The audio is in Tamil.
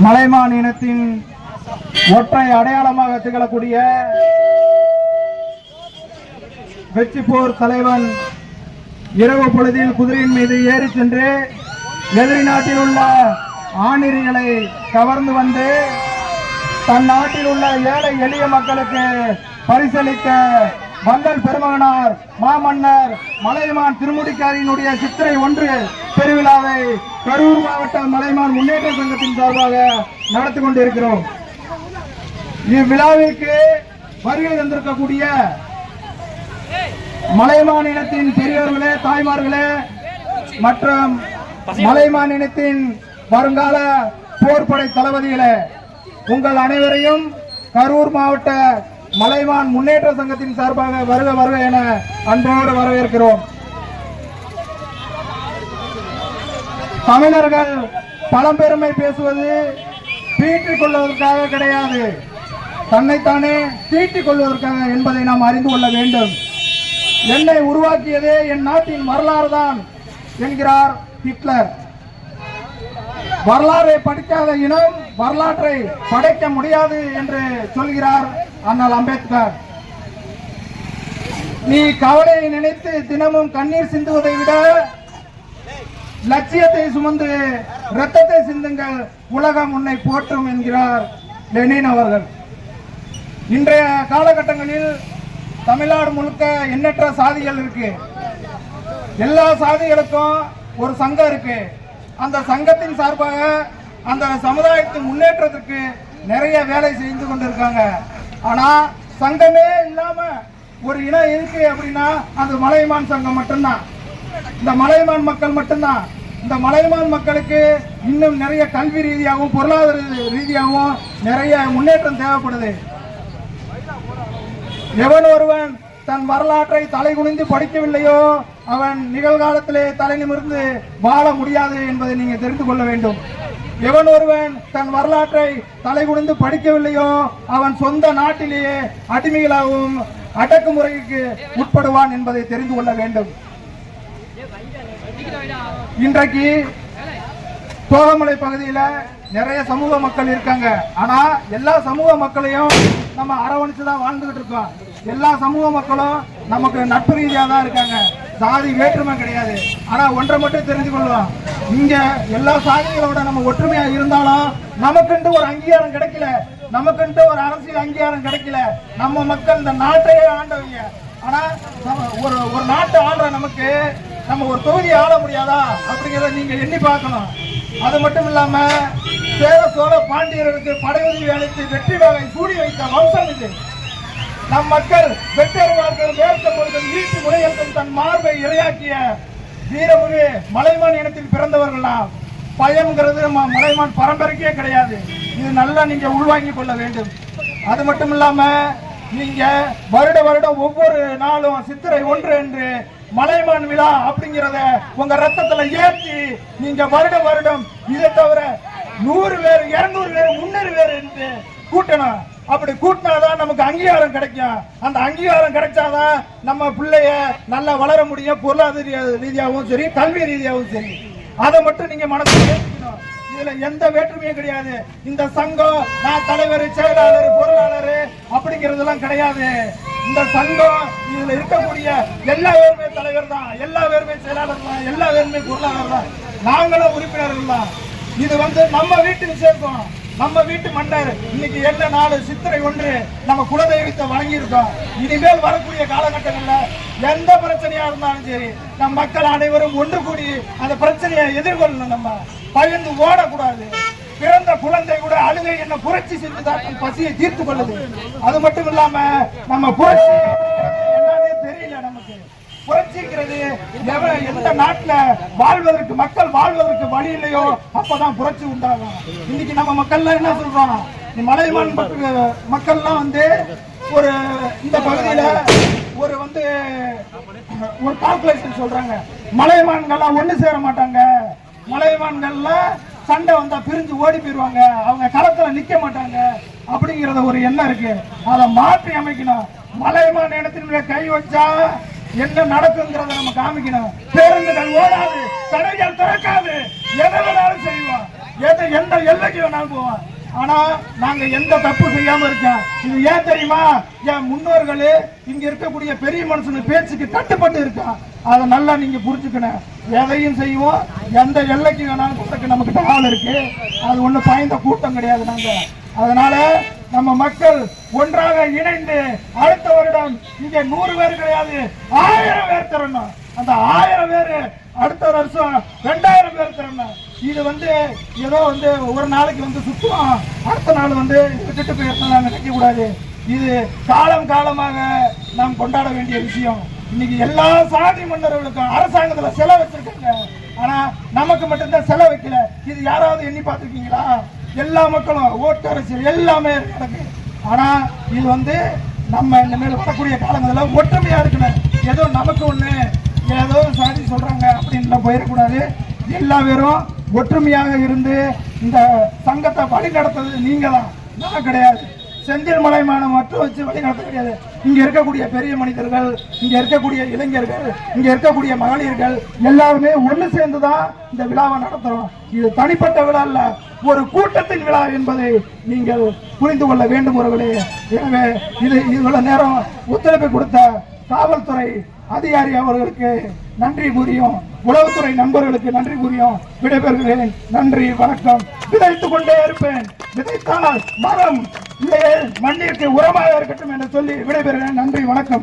மலைமான் இனத்தின் ஒற்றை அடையாளமாக திகழக்கூடிய வெற்றிப்போர் தலைவன் இரவு பொழுதில் குதிரையின் மீது ஏறி சென்று எதிரி நாட்டில் உள்ள ஆணிரிகளை கவர்ந்து வந்து தன் நாட்டில் உள்ள ஏழை எளிய மக்களுக்கு பரிசளிக்க வந்தல் பெருமகனார் மாமன்னர் மலையமான் திருமுடிக்காரியினுடைய சித்திரை ஒன்று பெருவிழாவை கரூர் மாவட்ட மலைமான் முன்னேற்ற சங்கத்தின் சார்பாக நடத்தி கொண்டிருக்கிறோம். இவ்விழாவிற்கு வருகை தந்திருக்கக்கூடிய மலைமான் இனத்தின் பெரியவர்களே தாய்மார்களே மற்றும் மலைமான் இனத்தின் வருங்கால போர்படை தளபதிகளே உங்கள் அனைவரையும் கரூர் மாவட்ட மலைவான் முன்னேற்ற சங்கத்தின் சார்பாக வருக வருக என அன்போடு வரவேற்கிறோம். தமிழர்கள் பழம்பெருமை பேசுவது தீட்டிக் கொள்வதற்காக கிடையாது. தன்னைத்தானே தீட்டிக் கொள்வதற்காக என்பதை நாம் அறிந்து கொள்ள வேண்டும். என்னை உருவாக்கியதே என் நாட்டின் வரலாறு தான் என்கிறார் ஹிட்லர். வரலாறை படிக்காத இனம் வரலாற்றை படைக்க முடியாது என்று சொல்கிறார் அண்ணல் அம்பேத்கர். நீ கவலையை நினைத்து தினமும் கண்ணீர் சிந்துவதை விட லட்சியத்தை சுமந்து ரத்தத்தை சிந்துங்கள் உலகம் உன்னை போற்றும் என்கிறார் லெனின் அவர்கள். இன்றைய காலகட்டங்களில் தமிழ்நாடு முழுக்க எண்ணற்ற சாதிகள் இருக்கு. எல்லா சாதிகளுக்கும் ஒரு சங்கம் இருக்கு. அந்த சங்கத்தின் சார்பாக அந்த சமுதாயத்தின் முன்னேற்றத்திற்கு நிறைய வேலை செய்து கொண்டிருக்காங்க. ஆனா சங்கமே இல்லாம ஒரு இனம் இருக்கு அப்படின்னா அது மலைமான் சங்கம் மட்டும்தான். இந்த மலைமான் மக்கள் மட்டும்தான். இந்த மலைமான் மக்களுக்கு இன்னும் நிறைய கல்வி ரீதியாகவும் பொருளாதார ரீதியாகவும் நிறைய முன்னேற்றம் தேவைப்படுது. எவன் ஒருவன் தன் வரலாற்றை தலை குனிந்து படிக்கவில்லையோ அவன் நிகழ்காலத்திலே தலை நிமிர்ந்து வாழ முடியாது என்பதை நீங்க தெரிந்து கொள்ள வேண்டும். எவன் ஒருவன் தன் வரலாற்றை தலைகுனிந்து படிக்கவில்லையோ அவன் சொந்த நாட்டிலேயே அடிமைகளாகவும் அடக்குமுறைக்கு உட்படுவான் என்பதை தெரிந்து கொள்ள வேண்டும். இன்றைக்கு தோகமலை பகுதியில் நிறைய சமூக மக்கள் இருக்காங்க. ஆனா எல்லா சமூக மக்களையும் நம்ம அரவணைச்சு தான் வாழ்ந்துகிட்டு இருக்கோம். எல்லா சமூக மக்களும் நமக்கு நட்பு ரீதியாக தான் இருக்காங்க. சாதி வேற்றுமை கிடையாது. ஆனா ஒன்றை மட்டும் தெரிஞ்சு கொள்வோம் இங்க எல்லா சாதிகளோட நம்ம ஒற்றுமையா இருந்தாலும் நமக்குன்ட்டு ஒரு அங்கீகாரம் கிடைக்கல. நமக்குன்ட்டு ஒரு அரசியல் அங்கீகாரம் கிடைக்கல. நம்ம மக்கள் இந்த நாட்டையே ஆண்டவங்க. ஆனா நம்ம ஒரு ஒரு நாட்டை ஆடுற நமக்கு நம்ம ஒரு தொகுதியை ஆள முடியாதா? அப்படிங்கிறத நீங்க எண்ணி பார்க்கணும். அது மட்டும் இல்லாம சேர சோழ பாண்டியர்களுக்கு படையுதவி அளித்து வெற்றி வேலை சூடி வைத்த வம்சம் இது. நம் மக்கள் வெற்றறிவார்கள் வேர்த்த பொழுதும் ஈட்டு முறையற்கும் தன் மார்பை இரையாக்கிய வீரமுரு மலைமான் இனத்தில் பிறந்தவர்களா? பயம்ங்கிறது நம்ம மலைமான் பரம்பரைக்கே கிடையாது. இது நல்லா நீங்க உள்வாங்கிக் கொள்ள வேண்டும். அது மட்டும் இல்லாம நீங்க வருட வருடம் ஒவ்வொரு நாளும் சித்திரை ஒன்று என்று மலைமான் விழா அப்படிங்கிறத உங்க ரத்தத்துல ஏற்றி நீங்க வருட வருடம் இதை தவிர நூறு பேர் இருநூறு பேர் முன்னூறு பேர் என்று கூட்டணும். அப்படி கூட்டினாதான் நமக்கு அங்கீகாரம் கிடைக்கும். அந்த அங்கீகாரம் கிடைச்சாதான் நம்ம பிள்ளைய நல்லா வளர முடியும். பொருளாதார ரீதியாகவும் சரி கல்வி ரீதியாகவும் சரி. அதை மட்டும் நீங்க மனசில் இதுல எந்த வேற்றுமையும் கிடையாது. இந்த சங்கம் நான் தலைவர் செயலாளர் பொருளாளர் அப்படிங்கறதெல்லாம் கிடையாது. இந்த சங்கம் இதுல இருக்கக்கூடிய எல்லா பேருமே தலைவர் தான். எல்லா பேருமே செயலாளர் தான். எல்லா பேருமே பொருளாளர் தான். நாங்களும் உறுப்பினர்கள் தான். இது வந்து நம்ம வீட்டு விசேஷம் நம்ம வீட்டு மன்னர் இன்னைக்கு என்ன நாள்? சித்திரை ஒன்று நம்ம குலதெய்வத்தை வழங்கியிருக்கோம் இனிமேல் வரக்கூடிய காலகட்டங்களில் எந்த பிரச்சனையா இருந்தாலும் சரி நம் மக்கள் அனைவரும் ஒன்று கூடி அந்த பிரச்சனையை எதிர்கொள்ளணும் நம்ம. பயந்து ஓடக்கூடாது. பிறந்த குழந்தை கூட அழுகை என்ன புரட்சி செஞ்சு தான் பசியை தீர்த்து கொள்ளுது. அது மட்டும் இல்லாம நம்ம புரட்சி புரட்சிங்கிறது எந்த நாட்டுல வாழ்வதற்கு மக்கள் வாழ்வதற்கு வழி இல்லையோ அப்பதான் புரட்சி உண்டாகும். இன்னைக்கு நம்ம மக்கள்லாம் என்ன சொல்றோம் மலைவாழ் மக்கள் மக்கள்லாம் வந்து ஒரு இந்த பகுதியில ஒரு வந்து ஒரு கால்குலேஷன் சொல்றாங்க. மலைமான்கள்லாம் ஒண்ணு சேர மாட்டாங்க. மலைமான்கள்லாம் சண்டை வந்தா பிரிஞ்சு ஓடி போயிருவாங்க. அவங்க களத்துல நிக்க மாட்டாங்க. அப்படிங்கறத ஒரு எண்ணம் இருக்கு. அதை மாற்றி அமைக்கணும். மலைமான் இடத்தினுடைய கை வச்சா என்ன நடக்குங்கிறத நம்ம காமிக்கணும். பேருந்துகள் ஓடாது தடைகள் திறக்காது. எதை வேணாலும் செய்வோம் எதை எந்த எல்லைக்கு வேணாலும் போவோம் ஆனா நாங்க எந்த தப்பு செய்யாம இருக்கோம். இது ஏன் தெரியுமா? என் முன்னோர்கள் இங்க இருக்கக்கூடிய பெரிய மனுஷனு பேச்சுக்கு கட்டுப்பட்டு இருக்கா. அதை நல்லா நீங்க புரிஞ்சுக்கணும். எதையும் செய்வோம். எந்த எல்லைக்கு வேணாலும் கொடுக்க நமக்கு ஆள் இருக்கு. அது ஒண்ணு பயந்த கூட்டம் கிடையாது நாங்க. அதனால நம்ம மக்கள் ஒன்றாக இணைந்து அடுத்த வருடம் இங்க நூறு பேர் கிடையாது ஆயிரம் பேர் தரணும் அந்த ஆயிரம் பேர் அடுத்த வருஷம் ரெண்டாயிரம் பேர் திறமை இது வந்து ஏதோ வந்து ஒரு நாளைக்கு வந்து சுத்தம். அடுத்த நாள் வந்து விட்டுட்டு போயிடணும் நாங்கள் நினைக்க கூடாது இது காலம் காலமாக நாம் கொண்டாட வேண்டிய விஷயம். இன்னைக்கு எல்லா சாதி மன்னர்களுக்கும் அரசாங்கத்தில் செலவு வச்சிருக்காங்க. ஆனா நமக்கு மட்டும்தான் செலவு வைக்கல. இது யாராவது எண்ணி பார்த்துருக்கீங்களா? எல்லா மக்களும் ஓட்டு அரசியல் எல்லாமே நடக்கு ஆனா இது வந்து நம்ம இனிமேல் வரக்கூடிய காலங்களில் ஒற்றுமையா இருக்கணும். ஏதோ நமக்கு ஒன்று ஏதோ சாதி சொல்றாங்க அப்படின்னு போயிடக்கூடாது. எல்லா பேரும் ஒற்றுமையாக இருந்து இந்த சங்கத்தை வழி நடத்துறது நீங்க தான் நான் கிடையாது. செந்தில் மலைமான மட்டும் வச்சு வழி நடத்த கிடையாது. இங்க இருக்கக்கூடிய பெரிய மனிதர்கள் இங்க இருக்கக்கூடிய இளைஞர்கள் இங்க இருக்கக்கூடிய மகளிர்கள் எல்லாருமே ஒண்ணு சேர்ந்து தான் இந்த விழாவை நடத்துறோம். இது தனிப்பட்ட விழா இல்ல ஒரு கூட்டத்தின் விழா என்பதை நீங்கள் புரிந்து கொள்ள வேண்டும் ஒருவர்களே எனவே இது இவ்வளவு நேரம் ஒத்துழைப்பு கொடுத்த காவல்துறை அதிகாரி அவர்களுக்கு நன்றி கூறியும் உளவுத்துறை நண்பர்களுக்கு நன்றி கூறியும் விடைபெறுகிறேன். நன்றி வணக்கம். விதைத்துக் கொண்டே இருப்பேன். விதைத்தால் மரம் மண்ணிற்கு உரமாக இருக்கட்டும் என்று சொல்லி விடைபெறுகிறேன். நன்றி வணக்கம்.